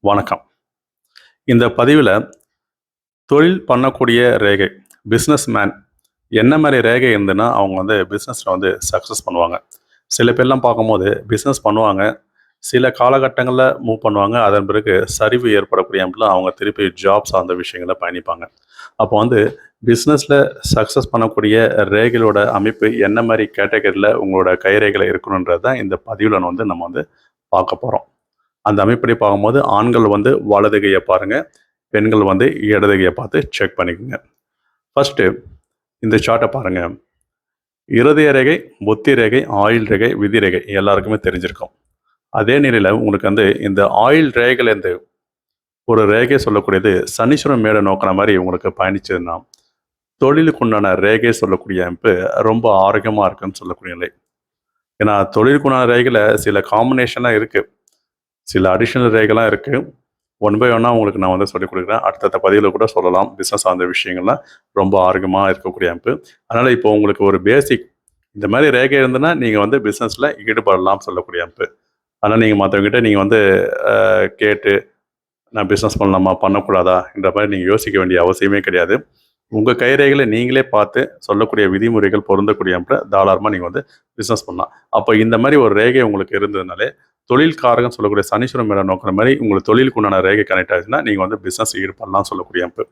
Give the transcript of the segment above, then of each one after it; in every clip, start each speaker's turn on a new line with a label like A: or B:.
A: வணக்கம். இந்த பதிவில் தொழில் பண்ணக்கூடிய ரேகை பிஸ்னஸ் மேன் என்ன மாதிரி ரேகை இருந்துன்னா அவங்க வந்து பிஸ்னஸில் வந்து சக்ஸஸ் பண்ணுவாங்க. சில பேர்லாம் பார்க்கும்போது பிஸ்னஸ் பண்ணுவாங்க சில காலகட்டங்களில் மூவ் பண்ணுவாங்க அதன் பிறகு சரிவு ஏற்படக்கூடிய அவங்க திருப்பி ஜாப் சார்ந்த விஷயங்களை பயணிப்பாங்க. அப்போ வந்து பிஸ்னஸில் சக்ஸஸ் பண்ணக்கூடிய ரேகைகளோட அமைப்பு என்ன மாதிரி கேட்டகரியில் உங்களோட கைரேகையில் இருக்கணுன்றது தான் இந்த பதிவில் வந்து நம்ம வந்து பார்க்க போகிறோம் அந்த அமைப்படி பார்க்கும்போது ஆண்கள் வந்து வலது கையை பெண்கள் வந்து இடது கையை பார்த்து செக் பண்ணிக்கோங்க. ஃபர்ஸ்ட்டு இந்த சார்ட்டை பாருங்கள் இருதய ரேகை புத்தி ரேகை ஆயில் ரேகை விதி ரேகை எல்லாருக்குமே தெரிஞ்சிருக்கும். அதே நிலையில் உங்களுக்கு வந்து இந்த ஆயில் ரேகையிலேருந்து ஒரு ரேகை சொல்லக்கூடியது சனீஸ்வரன் மேடை நோக்கின மாதிரி உங்களுக்கு பயணிச்சதுன்னா தொழிலுக்கு உண்டான ரேகை சொல்லக்கூடிய அமைப்பு ரொம்ப ஆரோக்கியமாக இருக்குன்னு சொல்லக்கூடிய நிலை. ஏன்னா தொழிலுக்குண்டான ரேகையில் சில காம்பினேஷனாக இருக்குது சில அடிஷ்னல் ரேகெல்லாம் இருக்குது ஒன் பை ஒன்னாக உங்களுக்கு நான் வந்து சொல்லிக் கொடுக்குறேன். அடுத்தடுத்த பதிவில் கூட சொல்லலாம். பிஸ்னஸ் சார்ந்த விஷயங்கள்லாம் ரொம்ப ஆரோக்கியமாக இருக்கக்கூடிய அமைப்பு அதனால் இப்போ உங்களுக்கு ஒரு பேசிக் இந்த மாதிரி ரேகை இருந்ததுன்னா நீங்கள் வந்து பிஸ்னஸில் ஈடுபடலாம் சொல்லக்கூடிய அமைப்பு ஆனால் நீங்கள் மற்றவங்ககிட்ட நீங்கள் வந்து கேட்டு நான் பிஸ்னஸ் பண்ணலாமா? பண்ணக்கூடாதா? என்ற மாதிரி நீங்கள் யோசிக்க வேண்டிய அவசியமே கிடையாது. உங்கள் கைரேகைகளை நீங்களே பார்த்து சொல்லக்கூடிய விதிமுறைகள் பொருந்தக்கூடிய தாராளமாக நீங்கள் வந்து பிஸ்னஸ் பண்ணலாம். அப்போ இந்த மாதிரி ஒரு ரேகை உங்களுக்கு இருந்ததுனாலே தொழில்காரகன் சொல்லக்கூடிய சனீஸ்வரம் மேலே நோக்கிற மாதிரி உங்களுக்கு தொழிலுக்கு உண்டான ரேகை கனெக்ட் ஆச்சுன்னா நீங்கள் வந்து பிஸ்னஸ் ஈடுபடலாம் சொல்லக்கூடிய அமைப்பு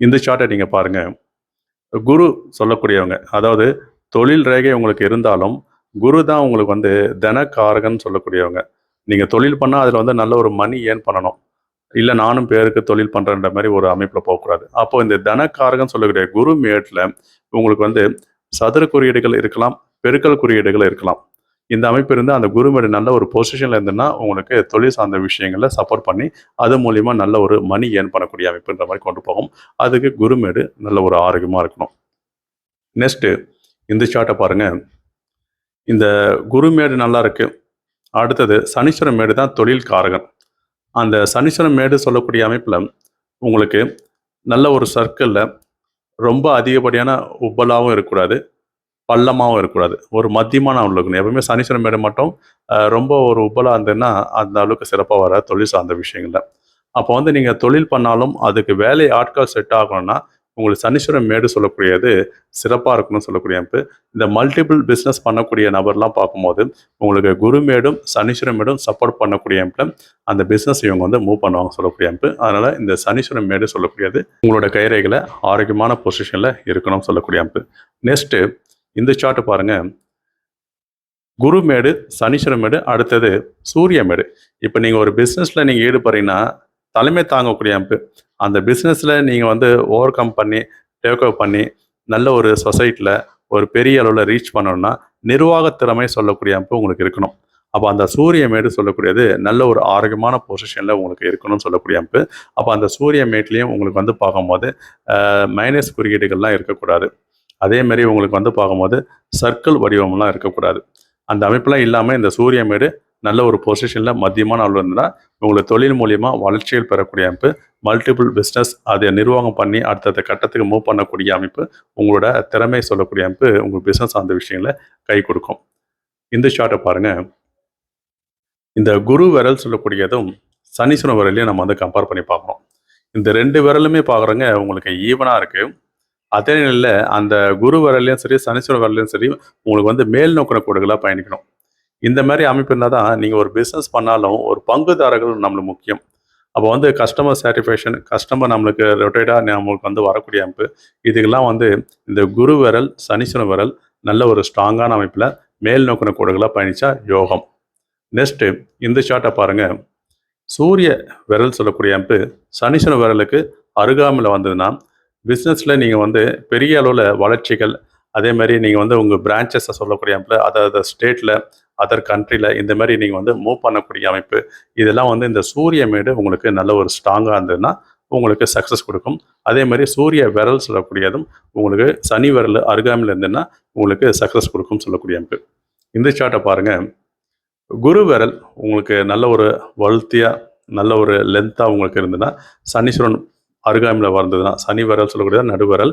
A: இந்த சார்ட்டை நீங்கள் பாருங்கள் குரு சொல்லக்கூடியவங்க அதாவது தொழில் ரேகை உங்களுக்கு இருந்தாலும் குரு தான் உங்களுக்கு வந்து தனக்காரகன் சொல்லக்கூடியவங்க. நீங்கள் தொழில் பண்ணால் அதில் வந்து நல்ல ஒரு மணி ஏர்ன் பண்ணணும். இல்லை நானும் பேருக்கு தொழில் பண்ணுறன்ற மாதிரி ஒரு அமைப்பில் போகக்கூடாது அப்போ இந்த தனக்காரகன் சொல்லக்கூடிய குரு மேட்டில் உங்களுக்கு வந்து சதுர குறியீடுகள் இருக்கலாம் பெருக்கல் குறியீடுகள் இருக்கலாம். இந்த அமைப்பு இருந்து அந்த குருமேடு நல்ல ஒரு பொசிஷனில் இருந்துன்னா உங்களுக்கு தொழில் சார்ந்த விஷயங்களில் சப்போர்ட் பண்ணி அது மூலிமா நல்ல ஒரு மணி ஏர்ன் பண்ணக்கூடிய அமைப்புன்ற மாதிரி கொண்டு போகும். அதுக்கு குருமேடு நல்ல ஒரு ஆரோக்கியமாக இருக்கணும். நெக்ஸ்ட்டு இந்த சார்ட்டை பாருங்கள் இந்த குருமேடு நல்லா இருக்குது அடுத்தது சனீஸ்வரன் மேடு தான் தொழில் காரகன் அந்த சனீஸ்வரன் மேடு சொல்லக்கூடிய அமைப்பில் உங்களுக்கு நல்ல ஒரு சர்க்கிளில் ரொம்ப அதிகப்படியான உப்பலாகவும் இருக்கக்கூடாது பள்ளமாகவும் இருக்கக்கூடாது. ஒரு மத்தியமான அளவு இருக்கணும். எப்பவுமே சனீஸ்வரன் மேடு மட்டும் ரொம்ப ஒரு உப்பலாக இருந்ததுன்னா அந்த அளவுக்கு சிறப்பாக வர தொழில் சார்ந்த விஷயங்கள்ல. அப்போ வந்து நீங்கள் தொழில் பண்ணாலும் அதுக்கு வேலை ஆட்கள் செட் ஆகணும்னா உங்களுக்கு சனீஸ்வரன் மேடு சொல்லக்கூடியது சிறப்பாக இருக்கணும்னு சொல்லக்கூடிய அமைப்பு. இந்த மல்டிபிள் பிஸ்னஸ் பண்ணக்கூடிய நபர்லாம் பார்க்கும்போது உங்களுக்கு குருமேடும் சனீஸ்வரன் மேடும் சப்போர்ட் பண்ணக்கூடிய அமைப்பில் அந்த பிஸ்னஸ் இவங்க வந்து மூவ் பண்ணுவாங்க சொல்லக்கூடிய அமைப்பு. அதனால் இந்த சனீஸ்வரன் மேடு சொல்லக்கூடியது உங்களோட கைரேகையில் ஆரோக்கியமான பொசிஷனில் இருக்கணும்னு சொல்லக்கூடிய அமைப்பு. நெக்ஸ்ட்டு இந்த சார்ட் பாருங்க. குருமேடு சனீஸ்வரமேடு அடுத்தது சூரிய மேடு. இப்போ நீங்கள் ஒரு பிஸ்னஸில் நீங்கள் ஈடுபடுறீங்கன்னா தலைமை தாங்கக்கூடிய அமைப்பு. அந்த பிஸ்னஸில் நீங்கள் வந்து ஓவர் கம் பண்ணி டேக் பண்ணி நல்ல ஒரு சொசைட்டியில் ஒரு பெரிய அளவில் ரீச் பண்ணணும்னா நிர்வாக திறமை சொல்லக்கூடிய அமைப்பு உங்களுக்கு இருக்கணும். அப்போ அந்த சூரிய மேடு சொல்லக்கூடியது நல்ல ஒரு ஆரோக்கியமான பொசிஷனில் உங்களுக்கு இருக்கணும்னு சொல்லக்கூடிய அமைப்பு. அப்போ அந்த சூரிய மேட்லேயும் உங்களுக்கு வந்து பார்க்கும்போது மைனஸ் குறியீடுகள்லாம் இருக்கக்கூடாது. அதே மாதிரி உங்களுக்கு வந்து பார்க்கும்போது சர்க்கிள் வடிவம்லாம் இருக்கக்கூடாது. அந்த அமைப்பெலாம் இல்லாமல் இந்த சூரிய மேடு நல்ல ஒரு பொசிஷனில் மத்தியமான ஆள் இருந்ததுன்னா உங்களை தொழில் மூலியமாக வளர்ச்சிகள் பெறக்கூடிய அமைப்பு மல்டிபிள் பிஸ்னஸ் அதை நிர்வாகம் பண்ணி அடுத்தடுத்த கட்டத்துக்கு மூவ் பண்ணக்கூடிய அமைப்பு உங்களோட திறமை சொல்லக்கூடிய அமைப்பு உங்கள் பிஸ்னஸ் அந்த விஷயங்களை கை கொடுக்கும். இந்த ஷார்ட்டை பாருங்க. இந்த குரு விரல் சொல்லக்கூடியதும் சனீஸ்வரன் விரலையும் நம்ம வந்து கம்பேர் பண்ணி பார்க்குறோம் இந்த ரெண்டு விரலுமே பார்க்குறோங்க உங்களுக்கு ஈவனாக இருக்கு. அதே நிலையில் அந்த குரு விரல்லையும் சரி சனீஸ்வரன் விரல்லையும் சரி உங்களுக்கு வந்து மேல் நோக்கின கோடுகளாக பயணிக்கணும். இந்த மாதிரி அமைப்பு இருந்தால் தான் நீங்கள் ஒரு பிஸ்னஸ் பண்ணாலும் ஒரு பங்குதாரர்கள் நம்மளுக்கு முக்கியம். அப்போ வந்து கஸ்டமர் சாட்டிஸ்ஃபேக்ஷன் கஸ்டமர் நம்மளுக்கு ரொட்டேட்டாக நம்மளுக்கு வந்து வரக்கூடிய அமைப்பு. இதுக்கெல்லாம் வந்து இந்த குரு விரல் சனீஸ்வரன் விரல் நல்ல ஒரு ஸ்ட்ராங்கான அமைப்பில் மேல் நோக்கின கோடுகளாக பயணித்தா யோகம். நெக்ஸ்ட்டு இந்த ஷார்ட்டை பாருங்கள் சூரிய விரல் சொல்லக்கூடிய அமைப்பு சனீஸ்வரன் விரலுக்கு அருகாமையில் வந்ததுன்னா பிஸ்னஸில் நீங்கள் வந்து பெரிய அளவில் வளர்ச்சிகள் அதே மாதிரி நீங்கள் வந்து உங்கள் பிரான்ச்சஸை சொல்லக்கூடிய அமைப்பில் அதாவது ஸ்டேட்டில் அதர் கண்ட்ரியில் இந்த மாதிரி நீங்கள் வந்து மூவ் பண்ணக்கூடிய அமைப்பு இதெல்லாம் வந்து இந்த சூரிய மேடு உங்களுக்கு நல்ல ஒரு ஸ்ட்ராங்காக இருந்ததுன்னா உங்களுக்கு சக்ஸஸ் கொடுக்கும். அதே மாதிரி சூரிய விரல் சொல்லக்கூடியதும் உங்களுக்கு சனி விரல் அருகாமையில் இருந்ததுன்னா உங்களுக்கு சக்ஸஸ் கொடுக்கும் சொல்லக்கூடிய அமைப்பு. இந்த சார்ட்டை பாருங்கள் குரு விரல் உங்களுக்கு நல்ல ஒரு வலுத்தியாக நல்ல ஒரு லென்த்தாக உங்களுக்கு இருந்ததுன்னா சனீஸ்வரன் அருகாமையில் வந்ததுன்னா சனி விரல் சொல்லக்கூடிய நடுவிரல்.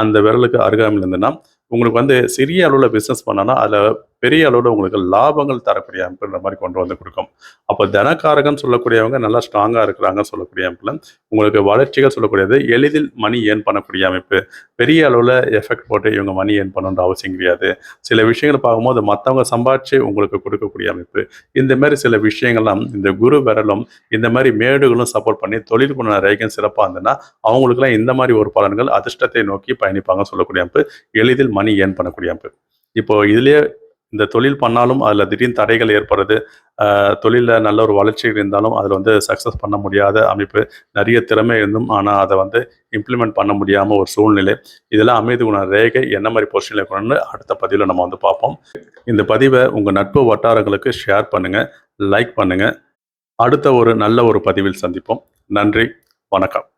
A: அந்த விரலுக்கு அருகாமையில் இருந்ததுன்னா உங்களுக்கு வந்து சிறிய அளவில் பிஸ்னஸ் பண்ணோன்னா அதில் பெரிய அளவில் உங்களுக்கு லாபங்கள் தரக்கூடிய அமைப்புன்ற மாதிரி கொண்டு வந்து கொடுக்கும். அப்போ தனக்காரகன் சொல்லக்கூடியவங்க நல்லா ஸ்ட்ராங்காக இருக்கிறாங்கன்னு சொல்லக்கூடிய அமைப்பில் உங்களுக்கு வளர்ச்சிகள் சொல்லக்கூடியது எளிதில் மணி ஏர்ன் பண்ணக்கூடிய அமைப்பு. பெரிய அளவில் எஃபெக்ட் போட்டு இவங்க மணி ஏர்ன் பண்ணணுன்ற அவசியம் கிடையாது. சில விஷயங்கள் பார்க்கும்போது மற்றவங்க சம்பாதிச்சு உங்களுக்கு கொடுக்கக்கூடிய அமைப்பு. இந்த மாதிரி சில விஷயங்கள்லாம் இந்த குரு விரலும் இந்த மாதிரி மேடுகளும் சப்போர்ட் பண்ணி தொழில் பண்ண ரேகன் சிறப்பாக இருந்ததுன்னா அவங்களுக்குலாம் இந்த மாதிரி ஒரு பலன்கள் அதிர்ஷ்டத்தை நோக்கி பயணிப்பாங்க சொல்லக்கூடிய அமைப்பு எளிதில் மணி ஏர்ன் பண்ணக்கூடிய அமைப்பு இப்போ இதுலேயே இந்த தொழில் பண்ணாலும் அதில் திடீர்னு தடைகள் ஏற்படுறது தொழிலில் நல்ல ஒரு வளர்ச்சி இருந்தாலும் அதில் வந்து சக்ஸஸ் பண்ண முடியாத அமைப்பு நிறைய திறமை இருந்தும் ஆனால் அதை வந்து இம்ப்ளிமெண்ட் பண்ண முடியாமல் ஒரு சூழ்நிலை. இதெல்லாம் அமைதி குண ரேகை என்ன மாதிரி பொசிஷனில் இருக்கணும்னு அடுத்த பதிவில் நம்ம வந்து பார்ப்போம். இந்த பதிவை உங்கள் நட்பு வட்டாரங்களுக்கு ஷேர் பண்ணுங்கள் லைக் பண்ணுங்கள் அடுத்த ஒரு நல்ல ஒரு பதிவில் சந்திப்போம். நன்றி வணக்கம்.